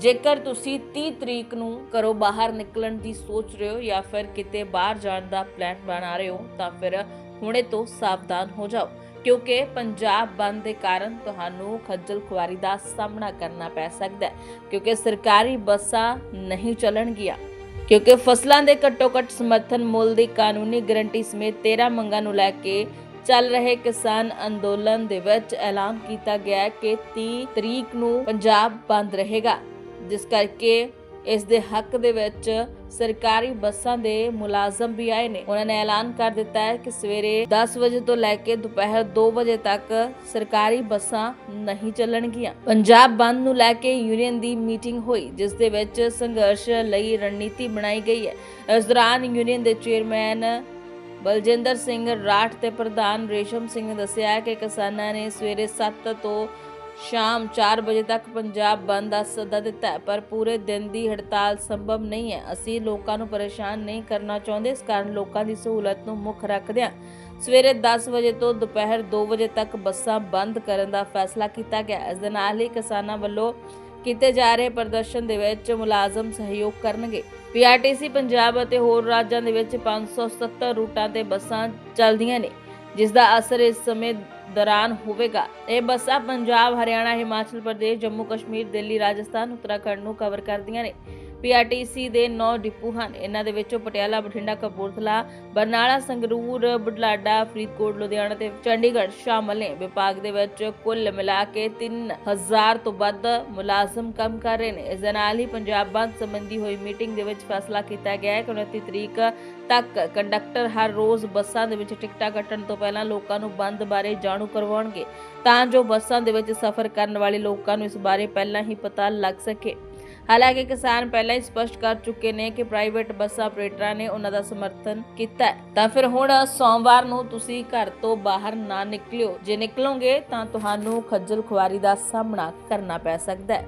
ਜੇਕਰ ਤੁਸੀਂ 30 ਤਰੀਕ ਨੂੰ ਘਰੋਂ ਬਾਹਰ ਨਿਕਲਣ ਦੀ ਸੋਚ ਰਹੇ ਹੋ ਜਾਂ ਫਿਰ ਕਿਤੇ ਬਾਹਰ ਜਾਣ ਦਾ ਪਲਾਨ ਬਣਾ ਰਹੇ ਹੋ, ਤਾਂ ਫਿਰ ਹੁਣੇ ਤੋਂ ਸਾਵਧਾਨ ਹੋ ਜਾਓ। ਕਿਉਂਕਿ ਪੰਜਾਬ ਬੰਦ ਦੇ ਕਾਰਨ ਤੁਹਾਨੂੰ ਖੱਜਲ ਖੁਆਰੀ ਦਾ ਸਾਹਮਣਾ ਕਰਨਾ ਪੈ ਸਕਦਾ ਹੈ, ਕਿਉਂਕਿ ਸਰਕਾਰੀ ਬੱਸਾਂ ਨਹੀਂ ਚੱਲਣਗੀਆਂ। ਕਿਉਂਕਿ ਫਸਲਾਂ ਦੇ ਘੱਟੋ-ਘੱਟ ਸਮਰਥਨ ਮੁੱਲ ਦੀ ਕਾਨੂੰਨੀ ਗਰੰਟੀ ਸਮੇਤ 13 ਮੰਗਾਂ ਨੂੰ ਲੈ ਕੇ ਚੱਲ ਰਹੇ ਕਿਸਾਨ ਅੰਦੋਲਨ ਦੇ ਵਿੱਚ ਐਲਾਨ ਕੀਤਾ ਗਿਆ ਹੈ ਕਿ 30 ਤਰੀਕ ਨੂੰ ਪੰਜਾਬ ਬੰਦ ਰਹੇਗਾ। ਜਿਸ ਕਰਕੇ ਇਸ ਦੇ ਹੱਕ ਦੇ ਵਿੱਚ ਸਰਕਾਰੀ ਬੱਸਾਂ ਦੇ ਮੁਲਾਜ਼ਮ ਵੀ ਆਏ ਨੇ। ਉਹਨਾਂ ਨੇ ਐਲਾਨ ਕਰ ਦਿੱਤਾ ਹੈ ਕਿ ਸਵੇਰੇ 10 ਵਜੇ ਤੋਂ ਲੈ ਕੇ ਦੁਪਹਿਰ 2 ਵਜੇ ਤੱਕ ਸਰਕਾਰੀ ਬੱਸਾਂ ਨਹੀਂ ਚੱਲਣਗੀਆਂ। ਪੰਜਾਬ ਬੰਦ ਨੂੰ ਲੈ ਕੇ ਯੂਨੀਅਨ ਦੀ ਮੀਟਿੰਗ ਹੋਈ, ਜਿਸ ਦੇ ਵਿੱਚ ਸੰਘਰਸ਼ ਲਈ ਰਣਨੀਤੀ ਬਣਾਈ ਗਈ ਹੈ। ਇਸ ਦੌਰਾਨ ਯੂਨੀਅਨ ਦੇ ਚੇਅਰਮੈਨ ਬਲਜਿੰਦਰ ਸਿੰਘ ਰਾਠ ਤੇ ਪ੍ਰਧਾਨ ਰੇਸ਼ਮ ਸਿੰਘ ਨੇ ਦੱਸਿਆ ਹੈ ਕਿ ਕਿਸਾਨਾਂ ਨੇ ਸਵੇਰੇ 7 ਤੋਂ ਸ਼ਾਮ 4 ਵਜੇ ਤੱਕ ਪੰਜਾਬ ਬੰਦ ਦਾ ਸੱਦਾ ਦਿੱਤਾ ਹੈ, ਪਰ ਪੂਰੇ ਦਿਨ ਦੀ ਹੜਤਾਲ ਸੰਭਵ ਨਹੀਂ ਹੈ। ਅਸੀਂ ਲੋਕਾਂ ਨੂੰ ਪਰੇਸ਼ਾਨ ਨਹੀਂ ਕਰਨਾ ਚਾਹੁੰਦੇ, ਇਸ ਕਾਰਨ ਲੋਕਾਂ ਦੀ ਸਹੂਲਤ ਨੂੰ ਮੁੱਖ ਰੱਖਦਿਆਂ ਸਵੇਰੇ 10 ਵਜੇ ਤੋਂ ਦੁਪਹਿਰ 2 ਵਜੇ ਤੱਕ ਬੱਸਾਂ ਬੰਦ ਕਰਨ ਦਾ ਫੈਸਲਾ ਕੀਤਾ ਗਿਆ। ਇਸ ਦੇ ਨਾਲ ਹੀ ਕਿਸਾਨਾਂ ਵੱਲੋਂ ਕੀਤੇ ਜਾ ਰਹੇ ਪ੍ਰਦਰਸ਼ਨ ਦੇ ਵਿੱਚ ਮੁਲਾਜ਼ਮ ਸਹਿਯੋਗ ਕਰਨਗੇ। ਪੀਆਰਟੀਸੀ ਪੰਜਾਬ ਅਤੇ ਹੋਰ ਰਾਜਾਂ ਦੇ ਵਿੱਚ 570 ਰੂਟਾਂ ਤੇ ਬੱਸਾਂ ਚੱਲਦੀਆਂ ਨੇ। ਜਿਸ ਦਾ ਅਸਰ ਇਸ ਸਮੇਂ ਦੌਰਾਨ ਹੋਵੇਗਾ। ਇਹ ਬੱਸਾਂ ਪੰਜਾਬ, ਹਰਿਆਣਾ, ਹਿਮਾਚਲ ਪ੍ਰਦੇਸ਼ ਜੰਮੂ ਕਸ਼ਮੀਰ ਦਿੱਲੀ, ਰਾਜਸਥਾਨ, ਉੱਤਰਾਖੰਡ ਨੂੰ ਕਵਰ ਕਰਦੀਆਂ ਨੇ। ਪੀਆਰਟੀਸੀ ਦੇ 9 ਡਿਪੂ ਹਨ। ਇਹਨਾਂ ਦੇ ਵਿੱਚੋਂ ਪਟਿਆਲਾ, ਬਠਿੰਡਾ, ਕਪੂਰਥਲਾ, ਬਰਨਾਲਾ, ਸੰਗਰੂਰ, ਬੁਢਲਾਡਾ, ਫਰੀਦਕੋਟ, ਲੁਧਿਆਣਾ ਤੇ ਚੰਡੀਗੜ੍ਹ ਸ਼ਾਮਲ ਨੇ। ਵਿਭਾਗ ਦੇ ਵਿੱਚ ਕੁੱਲ ਮਿਲਾ ਕੇ 3000 ਤੋਂ ਵੱਧ ਮੁਲਾਜ਼ਮ ਕੰਮ ਕਰ ਰਹੇ ਨੇ। ਇਸ ਦੇ ਨਾਲ ਹੀ ਪੰਜਾਬ ਬੰਦ ਸੰਬੰਧੀ ਹੋਈ ਮੀਟਿੰਗ ਦੇ ਵਿੱਚ ਫੈਸਲਾ ਕੀਤਾ ਗਿਆ ਹੈ ਕਿ 29 ਤਰੀਕ ਤੱਕ ਕੰਡਕਟਰ ਹਰ ਰੋਜ਼ ਬੱਸਾਂ ਦੇ ਵਿੱਚ ਟਿਕਟਾਂ ਕੱਟਣ ਤੋਂ ਪਹਿਲਾਂ ਲੋਕਾਂ ਨੂੰ ਬੰਦ ਬਾਰੇ ਜਾਣੂ ਕਰਵਾਉਣਗੇ, ਤਾਂ ਜੋ ਬੱਸਾਂ ਦੇ ਵਿੱਚ ਸਫ਼ਰ ਕਰਨ ਵਾਲੇ ਲੋਕਾਂ ਨੂੰ ਇਸ ਬਾਰੇ ਪਹਿਲਾਂ ਹੀ ਪਤਾ ਲੱਗ ਸਕੇ। ਹਾਲਾਂਕਿ ਕਿਸਾਨ ਪਹਿਲਾਂ ਹੀ ਸਪਸ਼ਟ ਕਰ ਚੁੱਕੇ ਨੇ ਕਿ ਪ੍ਰਾਈਵੇਟ ਬੱਸ ਆਪਰੇਟਰਾਂ ਨੇ ਉਹਨਾਂ ਦਾ ਸਮਰਥਨ ਕੀਤਾ ਹੈ। ਤਾਂ ਫਿਰ ਹੁਣ ਸੋਮਵਾਰ ਨੂੰ ਤੁਸੀਂ ਘਰ ਤੋਂ ਬਾਹਰ ਨਾ ਨਿਕਲਿਓ। ਜੇ ਨਿਕਲੋਗੇ ਤਾਂ ਤੁਹਾਨੂੰ ਖੱਜਲ ਖੁਆਰੀ ਦਾ ਸਾਹਮਣਾ ਕਰਨਾ ਪੈ ਸਕਦਾ ਹੈ।